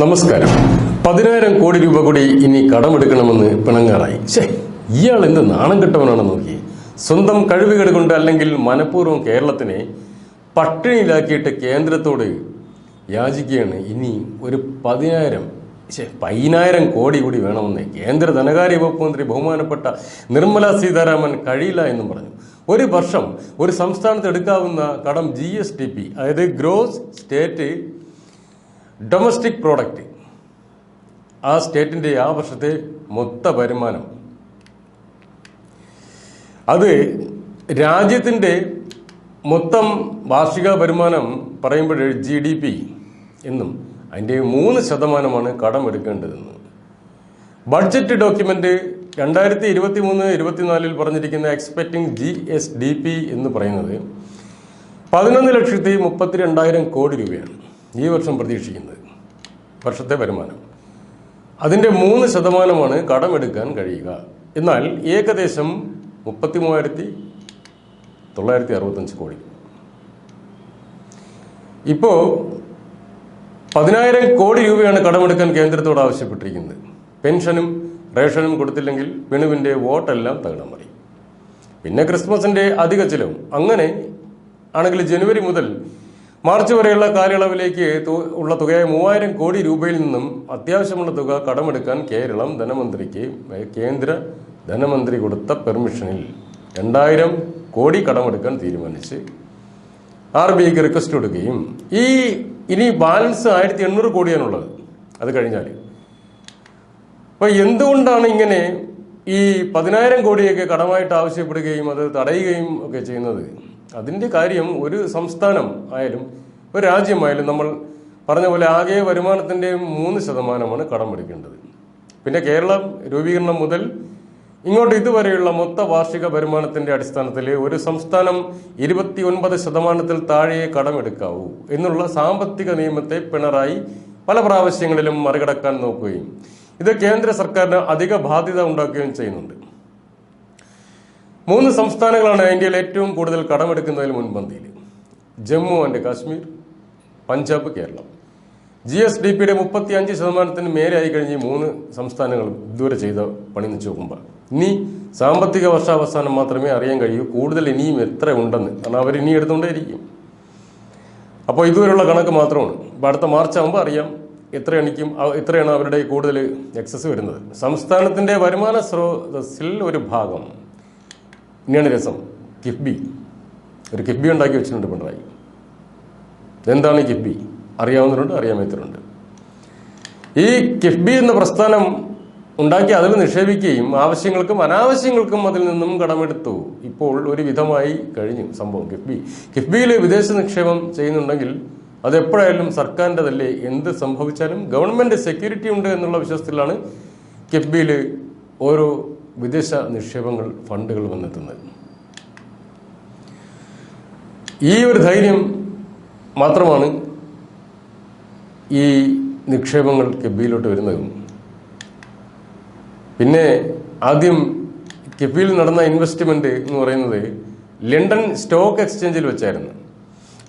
നമസ്കാരം. പതിനായിരം കോടി രൂപ കൂടി ഇനി കടമെടുക്കണമെന്ന് പിണങ്ങാറായി. ശേ ഇയാൾ എന്ത് നാണം കെട്ടവനാണെന്ന് നോക്കി. സ്വന്തം കഴിവുകൾ കൊണ്ട് അല്ലെങ്കിൽ മനഃപൂർവം കേരളത്തിനെ പട്ടിണിയിലാക്കിയിട്ട് കേന്ദ്രത്തോട് യാചിക്കുകയാണ് ഇനി ഒരു പതിനായിരം ശേ പതിനായിരം കോടി കൂടി വേണമെന്ന് കേന്ദ്ര ധനകാര്യ വകുപ്പ് മന്ത്രി ബഹുമാനപ്പെട്ട നിർമ്മല സീതാരാമൻ കഴിയില്ല എന്നും പറഞ്ഞു. ഒരു വർഷം ഒരു സംസ്ഥാനത്ത് എടുക്കാവുന്ന കടം ജി എസ് ടി പി അതായത് ഗ്രോസ് സ്റ്റേറ്റ് ഡൊമസ്റ്റിക് പ്രോഡക്റ്റ് ആ സ്റ്റേറ്റിന്റെ ആ വർഷത്തെ മൊത്ത വരുമാനം. അത് രാജ്യത്തിന്റെ മൊത്തം വാർഷിക വരുമാനം പറയുമ്പോൾ ജി ഡി പി എന്നും അതിന്റെ മൂന്ന് ശതമാനമാണ് കടമെടുക്കേണ്ടതെന്ന് ബഡ്ജറ്റ് ഡോക്യുമെന്റ് രണ്ടായിരത്തി ഇരുപത്തി മൂന്ന് ഇരുപത്തിനാലിൽ പറഞ്ഞിരിക്കുന്ന expecting G S D P എന്ന് പറയുന്നത് പതിനൊന്ന് ലക്ഷത്തി മുപ്പത്തി രണ്ടായിരം കോടി രൂപയാണ്. ഈ വർഷം പ്രതീക്ഷിക്കുന്നത്. വർഷത്തെ വരുമാനം. അതിന്റെ മൂന്ന് ശതമാനമാണ് കടമെടുക്കാൻ കഴിയുക. എന്നാൽ ഏകദേശം മുപ്പത്തി മൂവായിരത്തി തൊള്ളായിരത്തി അറുപത്തഞ്ച് കോടി. ഇപ്പോൾ പതിനായിരം കോടി രൂപയാണ് കടമെടുക്കാൻ കേന്ദ്രത്തോട് ആവശ്യപ്പെട്ടിരിക്കുന്നത്. പെൻഷനും റേഷനും കൊടുത്തില്ലെങ്കിൽ പിണുവിന്റെ വോട്ടെല്ലാം തകിടം മറി. പിന്നെ ക്രിസ്മസിന്റെ അധിക ചിലവും. അങ്ങനെ ആണെങ്കിൽ ജനുവരി മുതൽ മാർച്ച് വരെയുള്ള കാലയളവിലേക്ക് ഉള്ള തുകയായ മൂവായിരം കോടി രൂപയിൽ നിന്നും അത്യാവശ്യമുള്ള തുക കടമെടുക്കാൻ കേരളം ധനമന്ത്രിക്ക് കേന്ദ്ര ധനമന്ത്രി കൊടുത്ത പെർമിഷനിൽ രണ്ടായിരം കോടി കടമെടുക്കാൻ തീരുമാനിച്ച് ആർ ബി ഐക്ക് റിക്വസ്റ്റ് കൊടുക്കുകയും ഈ ഇനി ബാലൻസ് ആയിരത്തി എണ്ണൂറ് കോടിയാണുള്ളത്. അത് കഴിഞ്ഞാൽ അപ്പൊ എന്തുകൊണ്ടാണ് ഇങ്ങനെ ഈ പതിനായിരം കോടിയൊക്കെ കടമായിട്ട് ആവശ്യപ്പെടുകയും അത് തടയുകയും ഒക്കെ ചെയ്യുന്നത്? അതിന്റെ കാര്യം ഒരു സംസ്ഥാനം ആയാലും ഒരു രാജ്യമായാലും നമ്മൾ പറഞ്ഞ പോലെ ആകെ വരുമാനത്തിന്റെ മൂന്ന് ശതമാനമാണ് കടമെടുക്കേണ്ടത് പിന്നെ കേരളം രൂപീകരണം മുതൽ ഇങ്ങോട്ട് ഇതുവരെയുള്ള മൊത്ത വാർഷിക വരുമാനത്തിന്റെ അടിസ്ഥാനത്തിൽ ഒരു സംസ്ഥാനം ഇരുപത്തി ഒൻപത് ശതമാനത്തിൽ താഴെ കടമെടുക്കാവൂ എന്നുള്ള സാമ്പത്തിക നിയമത്തെ പിണറായി പല പ്രാവശ്യങ്ങളിലും മറികടക്കാൻ നോക്കുകയും ഇത് കേന്ദ്ര സർക്കാരിന് അധിക ബാധ്യത ഉണ്ടാക്കുകയും ചെയ്യുന്നുണ്ട്. മൂന്ന് സംസ്ഥാനങ്ങളാണ് ഇന്ത്യയിൽ ഏറ്റവും കൂടുതൽ കടമെടുക്കുന്നതിൽ മുൻപന്തിയിൽ. Jammu and Kashmir Punjab Keralam. G S D പിയുടെ മുപ്പത്തി അഞ്ച് ശതമാനത്തിന് മേലെയായി കഴിഞ്ഞ് മൂന്ന് സംസ്ഥാനങ്ങളും ഇതുവരെ ചെയ്ത പണി നിന്ന് നോക്കുമ്പോൾ ഇനി സാമ്പത്തിക വർഷാവസാനം മാത്രമേ അറിയാൻ കഴിയൂ. കൂടുതൽ ഇനിയും എത്ര ഉണ്ടെന്ന്. കാരണം അവർ ഇനി എടുത്തുകൊണ്ടേയിരിക്കും. അപ്പോൾ ഇതുവരെയുള്ള കണക്ക് മാത്രമാണ്. അപ്പോൾ അടുത്ത മാർച്ച് ആകുമ്പോൾ അറിയാം എത്ര എണിക്കും എത്രയാണ് അവരുടെ കൂടുതൽ എക്സസ് വരുന്നത്. സംസ്ഥാനത്തിന്റെ വരുമാന സ്രോതസ്സിൽ ഒരു ഭാഗം. ഇനിയാണ് രസം. കിഫ്ബി. ഒരു കിഫ്ബി ഉണ്ടാക്കി വെച്ചിട്ടുണ്ട് പിണറായി. എന്താണ് ഈ കിഫ്ബി? അറിയാവുന്നവരുണ്ട് അറിയാമത്തവരുണ്ട് ഈ കിഫ്ബി എന്ന പ്രസ്ഥാനം ഉണ്ടാക്കി അതിൽ നിക്ഷേപിക്കുകയും ആവശ്യങ്ങൾക്കും അനാവശ്യങ്ങൾക്കും അതിൽ നിന്നും കടമെടുത്തു. ഇപ്പോൾ ഒരു വിധമായി കഴിഞ്ഞു സംഭവം കിഫ്ബി. കിഫ്ബിയിൽ വിദേശ നിക്ഷേപം ചെയ്യുന്നുണ്ടെങ്കിൽ അത് എപ്പോഴായാലും സർക്കാരിന്റെതല്ലേ? എന്ത് സംഭവിച്ചാലും ഗവൺമെന്റ് സെക്യൂരിറ്റി ഉണ്ട് എന്നുള്ള വിശ്വാസത്തിലാണ് കിഫ്ബിയിൽ ഓരോ വിദേശ നിക്ഷേപങ്ങൾ ഫണ്ടുകൾ വന്നെത്തുന്നത്. ഈ ഒരു ധൈര്യം മാത്രമാണ് ഈ നിക്ഷേപങ്ങൾ കെബിയിലോട്ട് വരുന്നതും. പിന്നെ ആദ്യം കെബിയിൽ നടന്ന ഇൻവെസ്റ്റ്മെന്റ് എന്ന് പറയുന്നത് ലണ്ടൻ സ്റ്റോക്ക് എക്സ്ചേഞ്ചിൽ വെച്ചായിരുന്നു.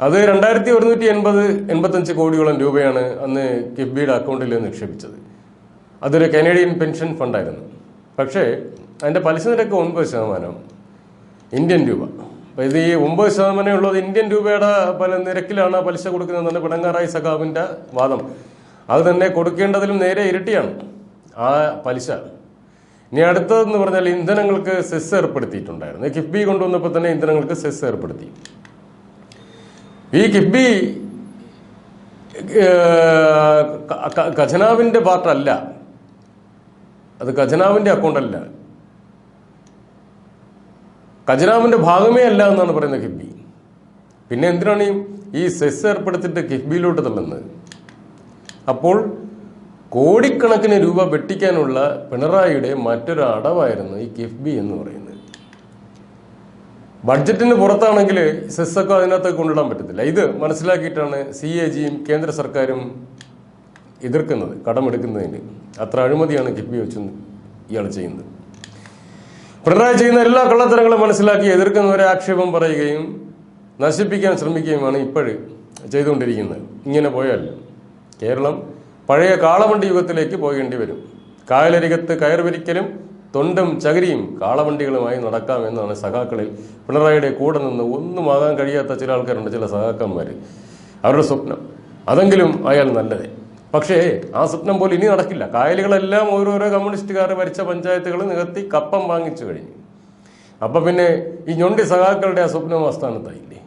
അത് രണ്ടായിരത്തി ഒരുന്നൂറ്റി എൺപത് എൺപത്തഞ്ച് കോടിയോളം രൂപയാണ് അന്ന് കിഫ്ബിയുടെ അക്കൗണ്ടിൽ നിക്ഷേപിച്ചത്. അതൊരു കനേഡിയൻ പെൻഷൻ ഫണ്ടായിരുന്നു. പക്ഷേ അതിന്റെ പലിശ നിരക്ക് ഒൻപത് ശതമാനം. ഇന്ത്യൻ രൂപ. അപ്പോൾ ഇത് ഈ ഒമ്പത് ശതമാനം ഉള്ളത് ഇന്ത്യൻ രൂപയുടെ പല നിരക്കിലാണ് പലിശ കൊടുക്കുന്നതെന്നാണ് പിണങ്ങാറായി സഖാവിന്റെ വാദം. അത് തന്നെ കൊടുക്കേണ്ടതിലും നേരെ ഇരട്ടിയാണ് ആ പലിശ. ഇനി അടുത്തതെന്ന് പറഞ്ഞാൽ ഇന്ധനങ്ങൾക്ക് സെസ് ഏർപ്പെടുത്തിയിട്ടുണ്ടായിരുന്നു. കിഫ്ബി കൊണ്ടുവന്നപ്പോൾ തന്നെ ഇന്ധനങ്ങൾക്ക് സെസ് ഏർപ്പെടുത്തി. ഈ കിഫ്ബി ഖജനാവിന്റെ പാർട്ടല്ല അത് ഖജനാവിന്റെ അക്കൗണ്ടല്ല അല്ല. ഖജനാവിന്റെ ഭാഗമേ അല്ല എന്നാണ് പറയുന്നത് കിഫ്ബി പിന്നെ എന്തിനാണ് ഈ- ഈ സെസ് ഏർപ്പെടുത്തിയിട്ട് കിഫ്ബിയിലോട്ട് തള്ളുന്നത്? അപ്പോൾ കോടിക്കണക്കിന് രൂപ വെട്ടിക്കാനുള്ള പിണറായിയുടെ മറ്റൊരു അടവായിരുന്നു ഈ കിഫ്ബി എന്ന് പറയുന്നത്. ബഡ്ജറ്റിന് പുറത്താണെങ്കിൽ സെസ്സൊക്കെ അതിനകത്ത് കൊണ്ടിടാൻ പറ്റത്തില്ല. ഇത് മനസ്സിലാക്കിയിട്ടാണ് സി എ ജിയും കേന്ദ്ര സർക്കാരും എതിർക്കുന്നത് കടമെടുക്കുന്നതിന്. അത്ര അഴിമതിയാണ് കിഫ്ബി വെച്ച് ഇയാൾ ചെയ്യുന്നത്. പിണറായി ചെയ്യുന്ന എല്ലാ കള്ളത്തരങ്ങളും മനസ്സിലാക്കി എതിർക്കുന്നവരെ ആക്ഷേപം പറയുകയും നശിപ്പിക്കാൻ ശ്രമിക്കുകയുമാണ് ഇപ്പോഴും ചെയ്തുകൊണ്ടിരിക്കുന്നത്. ഇങ്ങനെ പോയാൽ കേരളം പഴയ കാളവണ്ടി യുഗത്തിലേക്ക് പോകേണ്ടി വരും. കായലരികത്ത് കയറുപിരിക്കലും തൊണ്ടും ചകിരിയും കാളവണ്ടികളുമായി നടക്കാം എന്നാണ് സഖാക്കളിൽ പിണറായിയുടെ കൂടെ നിന്ന് ഒന്നുമാകാൻ കഴിയാത്ത ചില ആൾക്കാരുണ്ട് ചില സഖാക്കന്മാർ അവരുടെ സ്വപ്നം. അതെങ്കിലും അയാൾ നല്ലതേ. പക്ഷേ ആ സ്വപ്നം പോലെ ഇനി നടക്കില്ല. കായലുകളെല്ലാം ഓരോരോ കമ്മ്യൂണിസ്റ്റുകാർ ഭരിച്ച പഞ്ചായത്തുകൾ നികത്തി കപ്പം വാങ്ങിച്ചു കഴിഞ്ഞു. അപ്പം പിന്നെ ഈ ഞൊണ്ടി സഖാക്കളുടെ ആ സ്വപ്നം ആസ്ഥാനത്തായില്ലേ